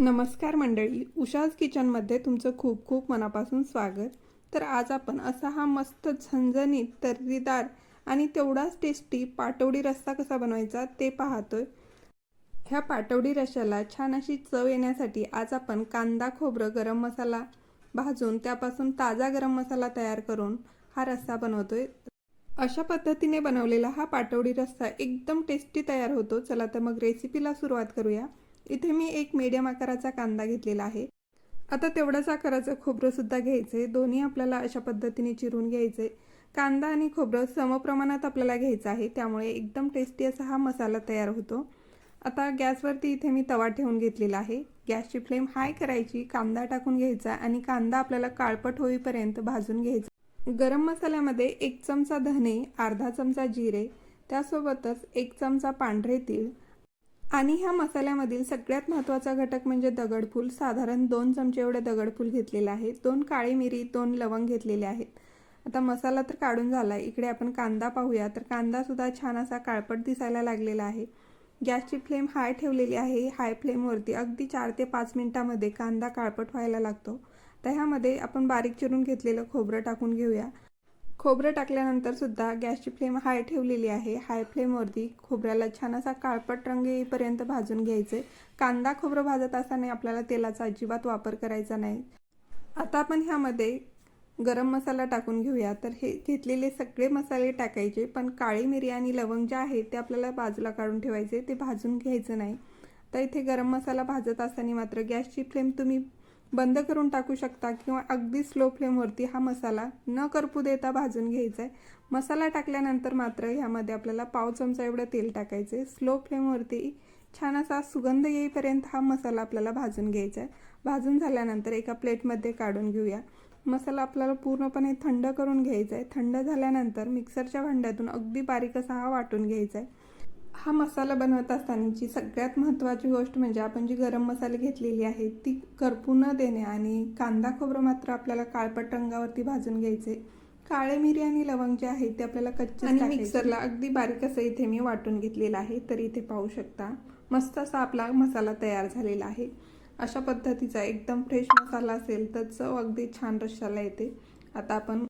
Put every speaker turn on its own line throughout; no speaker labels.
नमस्कार मंडळी उषाज किचनमध्ये तुमचं खूप खूप मनापासून स्वागत. तर आज आपण असा हा मस्त झणझणीत तर्रीदार आणि तेवढाच टेस्टी पाटवडी रस्सा कसा बनवायचा ते पाहतोय. ह्या पाटवडी रश्याला छान अशी चव येण्यासाठी आज आपण कांदा खोबरं गरम मसाला भाजून त्यापासून ताजा गरम मसाला तयार करून हा रस्सा बनवतोय. अशा पद्धतीने बनवलेला हा पाटवडी रस्सा एकदम टेस्टी तयार होतो. चला तर मग रेसिपीला सुरुवात करूया. इथे मी एक मीडियम आकाराचा कांदा घेतलेला आहे. आता तेवढ्याच आकाराचं खोबरंसुद्धा घ्यायचं आहे दोन्ही आपल्याला अशा पद्धतीने चिरून घ्यायचं आहे कांदा आणि खोबरं समप्रमाणात आपल्याला घ्यायचं आहे. त्यामुळे एकदम टेस्टी असा हा मसाला तयार होतो. आता गॅसवरती इथे मी तवा ठेवून घेतलेला आहे. गॅसची फ्लेम हाय करायची कांदा टाकून घ्यायचा आणि कांदा आपल्याला काळपट होईपर्यंत भाजून घ्यायचा. गरम मसाल्यामध्ये एक चमचा धने अर्धा चमचा जिरे त्यासोबतच एक चमचा पांढरे तीळ आणि ह्या मसाल्यामधील सगळ्यात महत्त्वाचा घटक म्हणजे दगडफूल. साधारण दोन चमचे एवढे दगडफूल घेतलेलं आहे दोन काळी मिरी दोन लवंग घेतलेले आहेत. आता मसाला तर काढून झाला इकडे आपण कांदा पाहूया. तर कांदासुद्धा छान असा काळपट दिसायला लागलेला आहे. गॅसची फ्लेम हाय ठेवलेली आहे. हाय फ्लेमवरती अगदी चार ते पाच मिनटामध्ये कांदा काळपट व्हायला लागतो. तर ह्यामध्ये आपण बारीक चिरून घेतलेलं खोबरं टाकून घेऊया. खोबरं टाकल्यानंतर सुद्धा गॅसची फ्लेम हाय ठेवलेली आहे. हाय फ्लेमवरती खोबऱ्याला छान असा काळपट रंग येईपर्यंत भाजून घ्यायचे. कांदा खोबरं भाजत असताना आपल्याला तेलाचा अजिबात वापर करायचा नाही. आता आपण ह्यामध्ये गरम मसाला टाकून घेऊया. तर हे घेतलेले सगळे मसाले टाकायचे पण काळी मिरी आणि लवंग जे आहेत ते आपल्याला बाजूला काढून ठेवायचे. ते भाजून घ्यायचं नाही. तर इथे गरम मसाला भाजत असताना मात्र गॅसची फ्लेम तुम्ही बंद करून टाकू शकता किंवा अगदी स्लो फ्लेमवरती हा मसाला न करपू देता भाजून घ्यायचा आहे मसाला टाकल्यानंतर मात्र ह्यामध्ये आपल्याला पाव चमचा एवढं तेल टाकायचं आहे स्लो फ्लेमवरती छान असा सुगंध येईपर्यंत हा मसाला आपल्याला भाजून घ्यायचा आहे भाजून झाल्यानंतर एका प्लेटमध्ये काढून घेऊया. मसाला आपल्याला पूर्णपणे थंड करून घ्यायचा आहे थंड झाल्यानंतर मिक्सरच्या भांड्यातून अगदी बारीक असा हा वाटून घ्यायचा आहे हा मसाला बनवत असतानाची सगळ्यात महत्त्वाची गोष्ट म्हणजे आपण जी गरम मसाले घेतलेली आहे ती करपू न देणे आणि कांदा खोबरं मात्र आपल्याला काळपट रंगावरती भाजून घ्यायचे. काळे मिरी आणि लवंग जे आहे ते आपल्याला कच्चे आणि मिक्सरला अगदी बारीक असं इथे मी वाटून घेतलेलं आहे तर इथे पाहू शकता. मस्त असा आपला मसाला तयार झालेला आहे. अशा पद्धतीचा एकदम फ्रेश मसाला असेल तर चव अगदी छान रश्शाला येते. आता आपण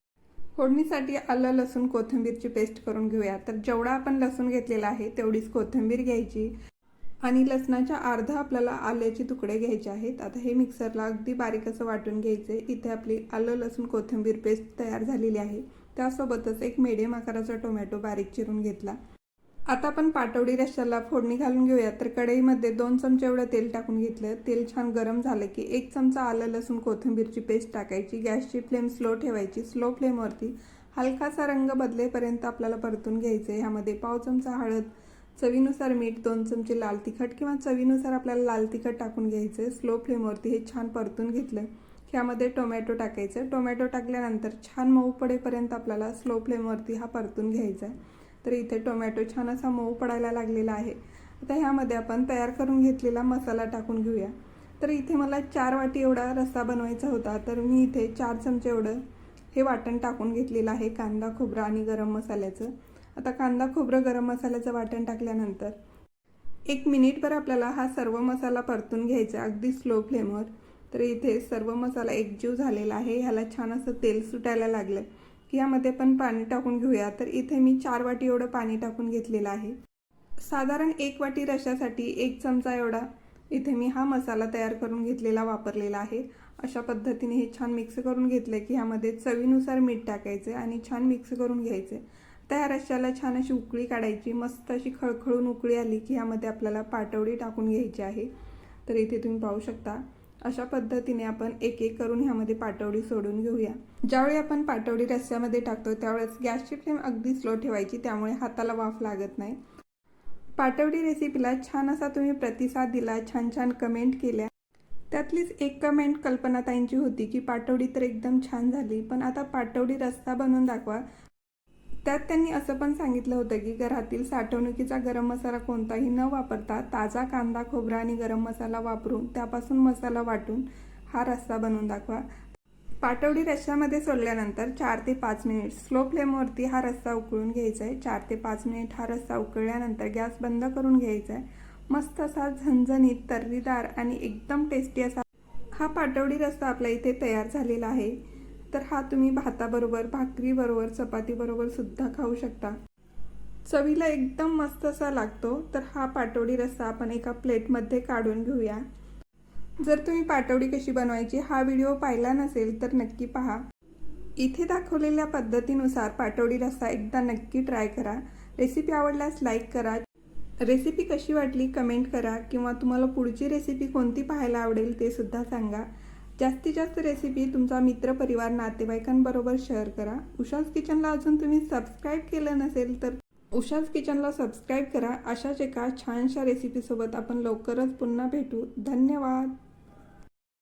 फोडणीसाठी आलं लसूण कोथिंबीरची पेस्ट करून घेऊया. तर जेवढा आपण लसूण घेतलेला आहे तेवढीच कोथिंबीर घ्यायची. आणि लसणाच्या अर्धा आपल्याला आल्याचे तुकडे घ्यायचे आहेत. आता हे मिक्सरला अगदी बारीक असं वाटून घ्यायचे. इथे आपली आलं लसूण कोथिंबीर पेस्ट तयार झालेली आहे. त्यासोबतच एक मिडियम आकाराचा टोमॅटो बारीक चिरून घेतला. आता आपण पाटवडी रश्श्याला फोडणी घालून घेऊया. तर कढईमध्ये दोन चमचे एवढं तेल टाकून घेतलं. तेल छान गरम झालं की एक चमचा आलं लसूण कोथिंबीरची पेस्ट टाकायची. गॅसची फ्लेम स्लो ठेवायची. स्लो फ्लेमवरती हलकासा रंग बदलेपर्यंत आपल्याला परतून घ्यायचं आहे ह्यामध्ये पाव चमचा हळद चवीनुसार मीठ दोन चमचे लाल तिखट किंवा चवीनुसार आपल्याला लाल तिखट टाकून घ्यायचं आहे स्लो फ्लेमवरती हे छान परतून घेतलं. ह्यामध्ये टोमॅटो टाकायचं टोमॅटो टाकल्यानंतर छान मऊ पडेपर्यंत आपल्याला स्लो फ्लेमवरती हा परतून घ्यायचा आहे तर इथे टोमॅटो छान असा मऊ पडायला लागलेला आहे. आता ह्यामध्ये आपण तयार करून घेतलेला मसाला टाकून घेऊया. तर इथे मला चार वाटी एवढा रस्सा बनवायचा होता. तर मी इथे चार चमचे एवढं हे वाटण टाकून घेतलेलं आहे कांदा खोबरं आणि गरम मसाल्याचं. आता कांदा खोबरं गरम मसाल्याचं वाटण टाकल्यानंतर एक मिनिटभर आपल्याला हा सर्व मसाला परतून घ्यायचा अगदी स्लो फ्लेमवर. तर इथे सर्व मसाला एकजीव झालेला आहे. ह्याला छान असं तेल सुटायला लागलं की यामध्ये पण पाणी टाकून घेऊया. तर इथे मी चार वाटी एवढं पाणी टाकून घेतलेलं आहे. साधारण एक वाटी रशासाठी एक चमचा एवढा इथे मी हा मसाला तयार करून घेतलेला वापरलेला आहे. अशा पद्धतीने हे छान मिक्स करून घेतलं की ह्यामध्ये चवीनुसार मीठ टाकायचे आणि छान मिक्स करून घ्यायचे. त्या रश्याला छान अशी उकळी काढायची मस्त अशी खळखळून उकळी आली की ह्यामध्ये आपल्याला पाटवडी टाकून घ्यायची आहे. तर इथे तुम्ही पाहू शकता. अशा पद्धतीने आपण एक एक करून ह्यामध्ये पाटवडी सोडून घेऊया. ज्यावेळी आपण पाटवडी रस्स्यामध्ये टाकतो त्यावेळेस गॅसची फ्लेम अगदी स्लो ठेवायची त्यामुळे हाताला वाफ लागत नाही. पाटवडी रेसिपीला छान असा तुम्ही प्रतिसाद दिला छान छान कमेंट केल्या. त्यातलीच एक कमेंट कल्पनाताईंची होती की पाटवडी तर एकदम छान झाली पण आता पाटवडी रस्ता बनवून दाखवा. त्यात त्यांनी असं पण सांगितलं होतं की घरातील साठवणुकीचा गरम मसाला कोणताही न वापरता ताजा कांदा खोबरा आणि गरम मसाला वापरून त्यापासून मसाला वाटून हा रस्सा बनवून दाखवा. पाटवडी रश्श्यामध्ये सोडल्यानंतर चार ते पाच मिनिट स्लो फ्लेमवरती हा रस्सा उकळून घ्यायचा आहे चार ते पाच मिनिट हा रस्सा उकळल्यानंतर गॅस बंद करून घ्यायचा आहे मस्त असा झणझणीत तर्रीदार आणि एकदम टेस्टी असा हा पाटवडी रस्सा आपल्या इथे तयार झालेला आहे. तर हा तुम्ही भाताबरोबर भाकरीबरोबर चपातीबरोबर सुद्धा खाऊ शकता. चवीला एकदम मस्त असा लागतो तर हा पाटवडी रस्सा आपण एका प्लेटमध्ये काढून घेऊया. जर तुम्ही पाटवडी कशी बनवायची हा व्हिडिओ पाहिला नसेल तर नक्की पहा. इथे दाखवलेल्या पद्धतीनुसार पाटवडी रस्सा एकदा नक्की ट्राय करा. रेसिपी आवडल्यास लाईक करा. रेसिपी कशी वाटली कमेंट करा किंवा तुम्हाला पुढची रेसिपी कोणती पाहायला आवडेल ते सुद्धा सांगा. जास्तीत जास्त रेसिपी तुमचा मित्र परिवार नातेवाईकांबरोबर शेअर करा. उषाज किचनला अजून तुम्ही सबस्क्राईब केलं नसेल तर उषाज किचनला सबस्क्राईब करा. अशाच एका छानशा रेसिपीसोबत आपण लवकरच पुन्हा भेटू. धन्यवाद!